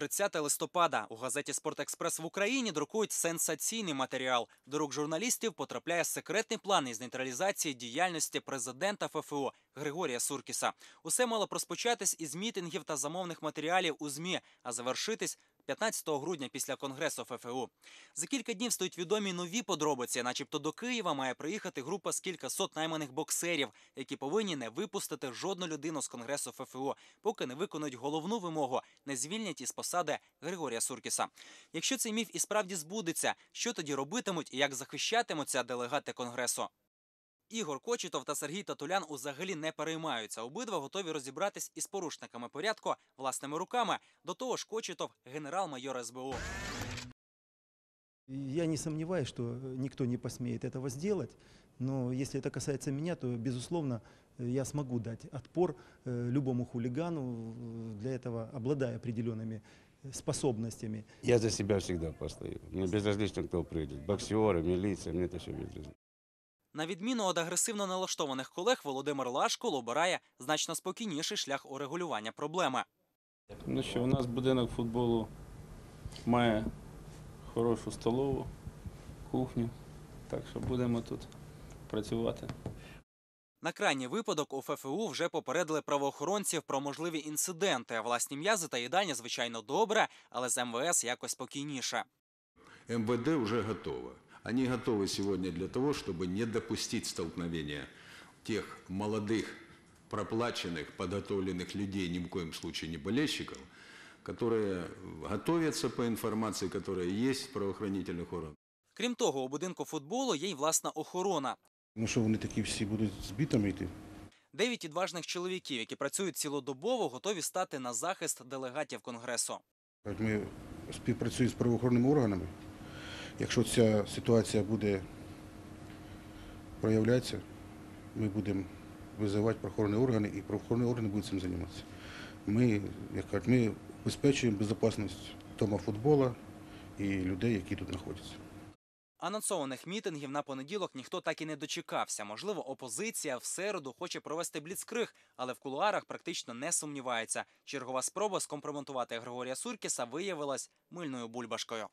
30 листопада. У газеті Спортекспрес в Україні друкують сенсаційний матеріал. До рук журналістів потрапляє секретний план із нейтралізації діяльності президента ФФО Григорія Суркіса. Усе мало розпочатись із мітингів та замовних матеріалів у ЗМІ, а завершитись 15 грудня після конгресу ФФУ. За кілька днів стають відомі нові подробиці, начебто до Києва має приїхати група з кількасот найманих боксерів, які повинні не випустити жодну людину з конгресу ФФУ, поки не виконують головну вимогу не звільнять із посади Григорія Суркіса. Якщо цей міф і справді збудеться, що тоді робитимуть і як захищатимуться делегати конгресу? Ігор Кочетов та Сергій Татулян узагалі не переймаються. Обидва готові розібратись із порушниками порядку власними руками. До того ж, Кочетов генерал-майор СБУ. Я не сомневаюсь, что никто не посмеет этого сделать, но если это касается меня, то, безусловно, я смогу дать отпор э, любому хулигану, э, для этого обладая определенными э, способностями. Я за себя всегда постою. Мне безразлично, кто придет. Боксеры, милиция, мне это все безразлично. На відміну від агресивно налаштованих колег, Володимир Лашко обирає значно спокійніший шлях урегулювання проблеми. Ну що, у нас будинок футболу має хорошу столову, кухню, так що будемо тут працювати. На крайній випадок у ФФУ вже попередили правоохоронців про можливі інциденти. Власні м'язи та їдальня, звичайно, добре, але з МВС якось спокійніше. МВД уже готово. Они готовы сегодня для того, чтобы не допустить столкновения тех молодых, проплаченных, подготовленных людей, ни в коем случае не болельщиков, которые готовятся по информации, которая есть в правоохранительных органах. Крім того, у будинку футболу є й власна охорона. Ну що вони такі всі будуть з бітами йти? Дев'ять відважних чоловіків, які працюють цілодобово, готові стати на захист делегатів конгресу. Кажуть, Ми співпрацюємо з правоохоронними органами. Якщо ця ситуація буде проявлятися, ми будемо визивати правоохоронні органи, і правоохоронні органи будуть цим займатися. Ми, як кажуть, ми забезпечуємо безпечність дома футболу і людей, які тут знаходяться. Анонсованих мітингів на понеділок ніхто так і не дочекався. Можливо, опозиція в середу хоче провести бліцкриг, але в кулуарах практично не сумнівається. Чергова спроба скомпрометувати Григорія Суркіса виявилась мильною бульбашкою.